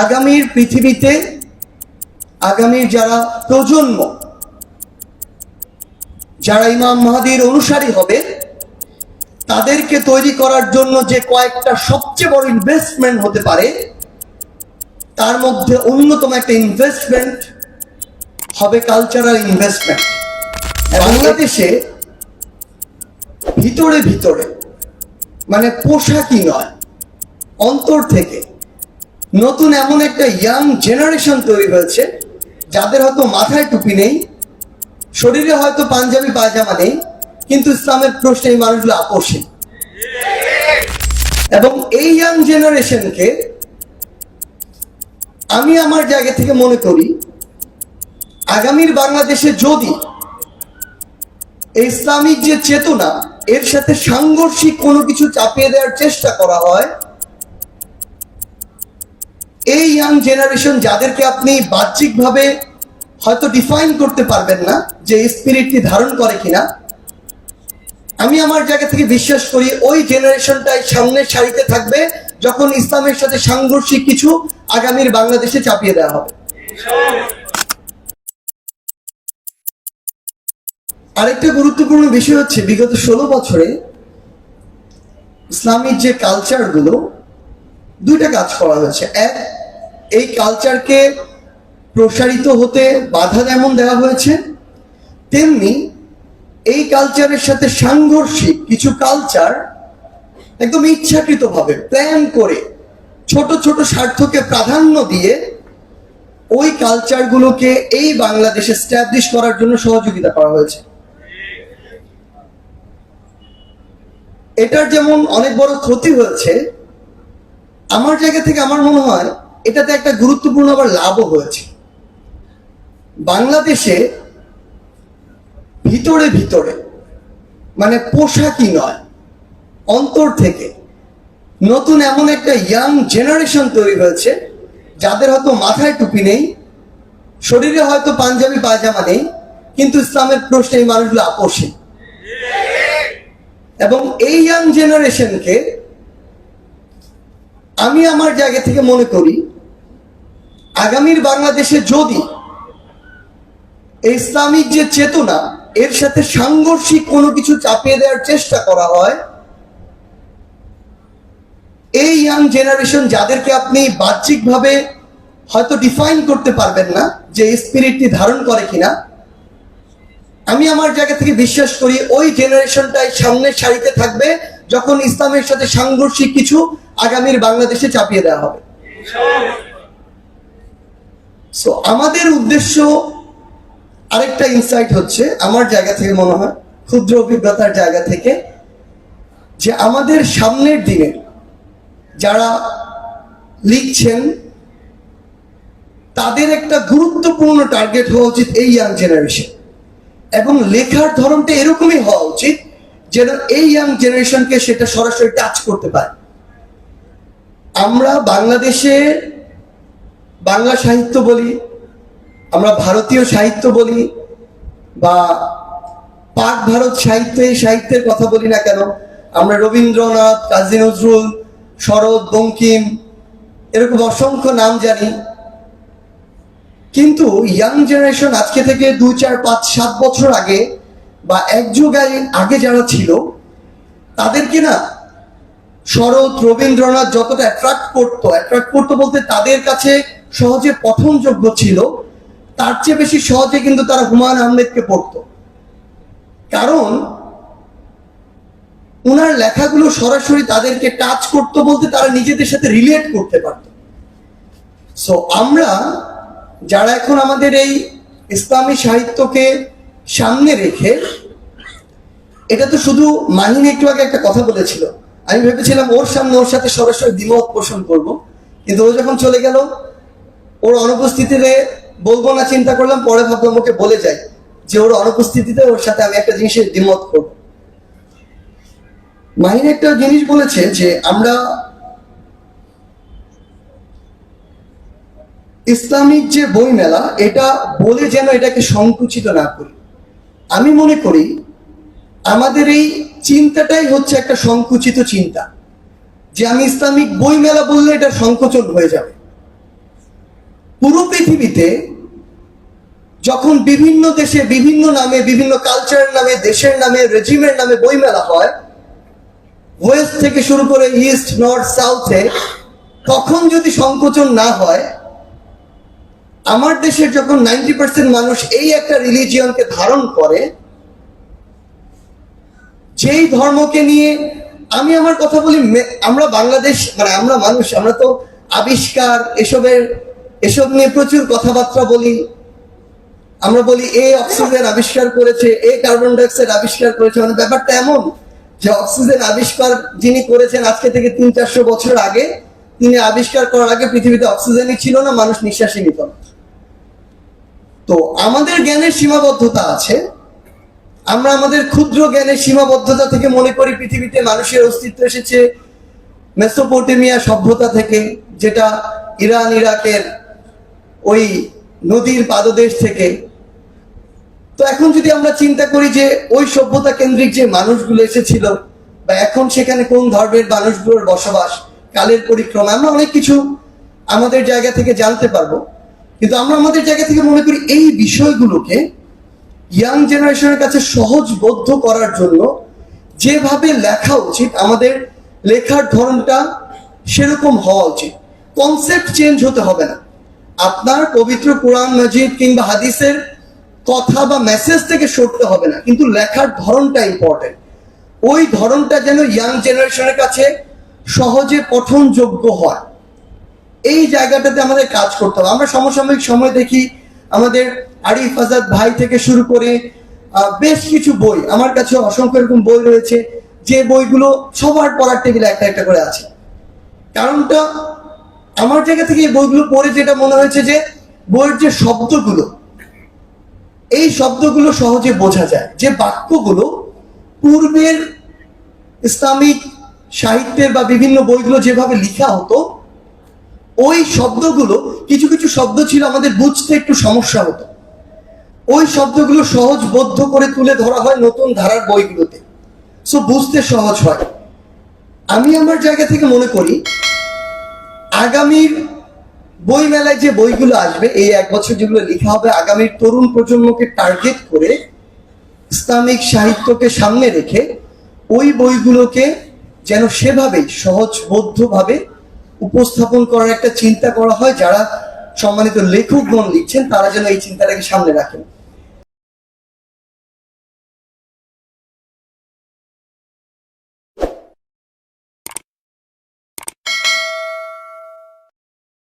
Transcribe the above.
আগামীর পৃথিবীতে আগামীর যারা প্রজন্ম যারা ইমাম মাহাদির অনুসারী হবে তাদেরকে তৈরি করার জন্য যে কয়েকটা সবচেয়ে বড় ইনভেস্টমেন্ট হতে পারে তার মধ্যে অন্যতম একটা ইনভেস্টমেন্ট হবে কালচারাল ইনভেস্টমেন্ট বাংলাদেশে ভিতরে ভিতরে মানে পোশাকই নয় অন্তর থেকে নতুন এমন একটা ইয়াং জেনারেশন তৈরি হয়েছে, যাদের হয়তো মাথায় টুপি নেই, শরীরে হয়তো পাঞ্জাবি, পায়জামা নেই, কিন্তু ইসলামের প্রশ্নে এই মানুষগুলো আপোষহীন। এবং এই ইয়াং জেনারেশনকে আমি আমার জায়গা থেকে মনে করি, আগামীর বাংলাদেশে যদি ইসলামিক যে চেতনা, এর সাথে সাংঘর্ষিক কোনো কিছু চাপিয়ে দেওয়ার চেষ্টা করা হয় এই ইয়াং জেনারেশন যাদেরকে আপনি বাহ্যিকভাবে হয়তো ডিফাইন করতে পারবেন না যে স্পিরিটটি ধারণ করে কিনা, আমি আমার জায়গা থেকে বিশ্বাস করি ওই জেনারেশনটাই সামনের সারিতে থাকবে যখন ইসলামের সাথে সাংঘর্ষিক কিছু আগামীর বাংলাদেশে চাপিয়ে দেওয়া হবে। আরেকটা গুরুত্বপূর্ণ বিষয় হচ্ছে বিগত ষোলো বছরে ইসলামিক যে কালচারগুলো দুইটা কাজ করা হয়েছে এক, এই কালচারকে প্রসারিত হতে বাধা যেমন দেওয়া হয়েছে, তেমনি এই কালচারের সাথে সাংঘর্ষিক কিছু কালচার একদম ইচ্ছাকৃতভাবে প্ল্যান করে ছোট ছোট স্বার্থকে প্রাধান্য দিয়ে ওই কালচারগুলোকে এই বাংলাদেশে স্ট্যাবলিশ করার জন্য সহযোগিতা করা হয়েছে। এটার যেমন অনেক বড় ক্ষতি হয়েছে আমার জায়গা থেকে আমার মনে হয় এটাতে একটা গুরুত্বপূর্ণ আবার লাভও হয়েছে। বাংলাদেশে ভিতরে ভিতরে মানে পোশাকই নয়, অন্তর থেকে নতুন এমন একটা ইয়াং জেনারেশন তৈরি হয়েছে, যাদের হয়তো মাথায় টুপি নেই, শরীরে হয়তো পাঞ্জাবি, পায়জামা নেই, কিন্তু ইসলামের প্রশ্নে এই মানুষগুলো আপোষহীন এবং এই ইয়াং জেনারেশনকে আমি আমার জায়গা থেকে মনে করি, আগামীর বাংলাদেশে যদি ইসলামিক যে চেতনা, এর সাথে সাংঘর্ষিক কোনো কিছু চাপিয়ে দেওয়ার চেষ্টা করা হয়, এই ইয়াং জেনারেশন যাদেরকে আপনি বাহ্যিকভাবে হয়তো ডিফাইন করতে পারবেন না যে স্পিরিটটি ধারণ করে কিনা, আমি আমার জায়গা থেকে বিশ্বাস করি ওই জেনারেশনটাই সামনের সারিতে থাকবে যখন ইসলামের সাথে সাংঘর্ষিক কিছু আগামীর বাংলাদেশে চাপিয়ে দেওয়া হবে। সো আমাদের উদ্দেশ্য আরেকটা ইনসাইট হচ্ছে, আমার জায়গা থেকে মনে হয়, ক্ষুদ্র অভিজ্ঞতার জায়গা থেকে, যে আমাদের সামনের দিনে যারা লিখছেন, তাদের একটা গুরুত্বপূর্ণ টার্গেট হওয়া উচিত এই ইয়াং জেনারেশন এবং লেখার ধরনটা এরকমই হওয়া উচিত যেন এই ইয়াং জেনারেশনকে সেটা সরাসরি টাচ করতে পারে। আমরা বাংলাদেশে বাংলা সাহিত্য বলি, আমরা ভারতীয় সাহিত্য বলি, বা পাক ভারত সাহিত্য এই সাহিত্যের কথা বলি না কেন, আমরা রবীন্দ্রনাথ, কাজী নজরুল, শরৎ, বঙ্কিম, এরকম অসংখ্য নাম জানি। কিন্তু ইয়াং জেনারেশন আজকে থেকে দুই চার পাঁচ সাত বছর আগে বা এক আগে যারা ছিল, তাদেরকে না শরৎ, রবীন্দ্রনাথ যতটা অ্যাট্রাক্ট করতো অ্যাট্রাক্ট করতো বলতে তাদের কাছে সহজে পঠনযোগ্য ছিল, তার চেয়ে বেশি সহজে কিন্তু তারা হুমায়ুন আহমেদকে পড়তো। কারণ ওনার লেখাগুলো সরাসরি তাদেরকে টাচ করতো বলতে তারা নিজেদের সাথে রিলেট করতে পারত। সো আমরা যারা এখন আমাদের এই ইসলামী সাহিত্যকে সামনে রেখে, এটা তো শুধু মাহিন একটু আগে একটা কথা বলেছিল। আমি ভেবেছিলাম ওর সামনে ওর সাথে সরাসরি দ্বিমত পোষণ করব, কিন্তু ও যখন চলে গেল, ওর অনুপস্থিতিতে বলব না, চিন্তা করলাম, পরে ভাবলাম ওকে বলে যাই যে ওর অনুপস্থিতিতে ওর সাথে আমি একটা জিনিসের দ্বিমত করব। মাহিন একটা জিনিস বলেছে যে আমরা ইসলামিক যে বই মেলা এটা বলে যেন এটাকে সংকুচিত না করি। আমি মনে করি আমাদের এই চিন্তাটাই হচ্ছে একটা সংকুচিত চিন্তা, যে আমি ইসলামিক বই মেলা বললে এটা সংকোচন হয়ে যাবে। পুরো পৃথিবীতে যখন বিভিন্ন দেশে বিভিন্ন নামে, বিভিন্ন কালচারের নামে, দেশের নামে রেজিমের নামে বইমেলা হয় ওয়েস্ট থেকে শুরু করে ইস্ট নর্থ সাউথে তখন যদি সংকোচন না হয় আমার দেশের যখন নাইনটি পার্সেন্ট মানুষ এই একটা রিলিজিয়নকে ধারণ করে, যেই ধর্মকে নিয়ে আমি আমার কথা বলি আমরা বাংলাদেশ মানে আমরা মানুষ, আমরা তো আবিষ্কার, এসবের, এসব নিয়ে প্রচুর কথাবার্তা বলি। আমরা বলি, এ অক্সিজেন আবিষ্কার করেছে, এ কার্বন ডাইঅক্সাইড আবিষ্কার করেছে। মানে ব্যাপারটা এমন যে অক্সিজেন আবিষ্কার যিনি করেছেন আজকে থেকে তিন চারশো বছর আগে, তিনি আবিষ্কার করার আগে পৃথিবীতে অক্সিজেনই ছিল না, মানুষ নিঃশ্বাসই নিত না। তো আমাদের জ্ঞানের সীমাবদ্ধতা আছে। আমরা আমাদের ক্ষুদ্র জ্ঞানের সীমাবদ্ধতা থেকে মনে করি পৃথিবীতে মানুষের অস্তিত্ব এসেছে। মেসোপটেমিয়া সভ্যতা থেকে, যেটা ইরান, ইরাকের ওই নদীর পাদদেশ থেকে। তো এখন যদি আমরা চিন্তা করি যে ওই সভ্যতা কেন্দ্রিক যে মানুষগুলো এসেছিল, বা এখন সেখানে কোন ধর্মের মানুষগুলোর বসবাস, কালের পরিক্রমা, আমরা অনেক কিছু আমাদের জায়গা থেকে জানতে পারব। কিন্তু আমরা আমাদের জায়গা থেকে মনে করি এই বিষয়গুলোকে ইয়াং জেনারেশনের কাছে সহজবোধ্য করার জন্য যেভাবে লেখা উচিত, আমাদের লেখার ধরনটা সেরকম হওয়া উচিত। কনসেপ্ট চেঞ্জ হতে হবে না। আপনার পবিত্র কোরআন, মজিদ কিংবা হাদিসের কথা বা মেসেজ থেকে সরতে হবে না, কিন্তু লেখার ধরনটা ইম্পর্টেন্ট ওই ধরনটা যেন ইয়াং জেনারেশনের কাছে সহজে পঠনযোগ্য হয়। এই জায়গাটাতে আমাদের কাজ করতে হবে। আমরা সমসাময়িক সময় দেখি, আমাদের আরিফ আজাদ ভাই থেকে শুরু করে বেশ কিছু বই, আমার কাছে অসংখ্য এরকম বই রয়েছে, যে বইগুলো সবার পড়ার টেবিলে একটা একটা করে আছে। কারণটা আমার জায়গা থেকে এই বইগুলো পড়ে যেটা মনে হয়েছে যে, বইয়ের যে শব্দগুলো, এই শব্দগুলো সহজে বোঝা যায়। যে বাক্যগুলো পূর্বের ইসলামিক সাহিত্যের বা বিভিন্ন বইগুলো যেভাবে লিখা হতো ওই শব্দগুলো, কিছু কিছু শব্দ ছিল আমাদের বুঝতে একটু সমস্যা হতো। ওই শব্দগুলো সহজ বোধ্য করে তুলে ধরা হয় নতুন ধারার বইগুলোতে। সো বুঝতে সহজ হয়। আমি আমার জায়গা থেকে মনে করি, আগামীর বই মেলায় যে বইগুলো আসবে, এই এক বছর যেগুলো লেখা হবে, আগামীর তরুণ প্রজন্মকে টার্গেট করে ইসলামিক সাহিত্যকে সামনে রেখে ওই বইগুলোকে যেন সেভাবেই সহজবোধ্যভাবে উপস্থাপন করার একটা চিন্তা করা হয়, যারা সম্মানিত লেখকগণ লিখছেন, তারা যেন এই চিন্তাটাকে সামনে রাখেন।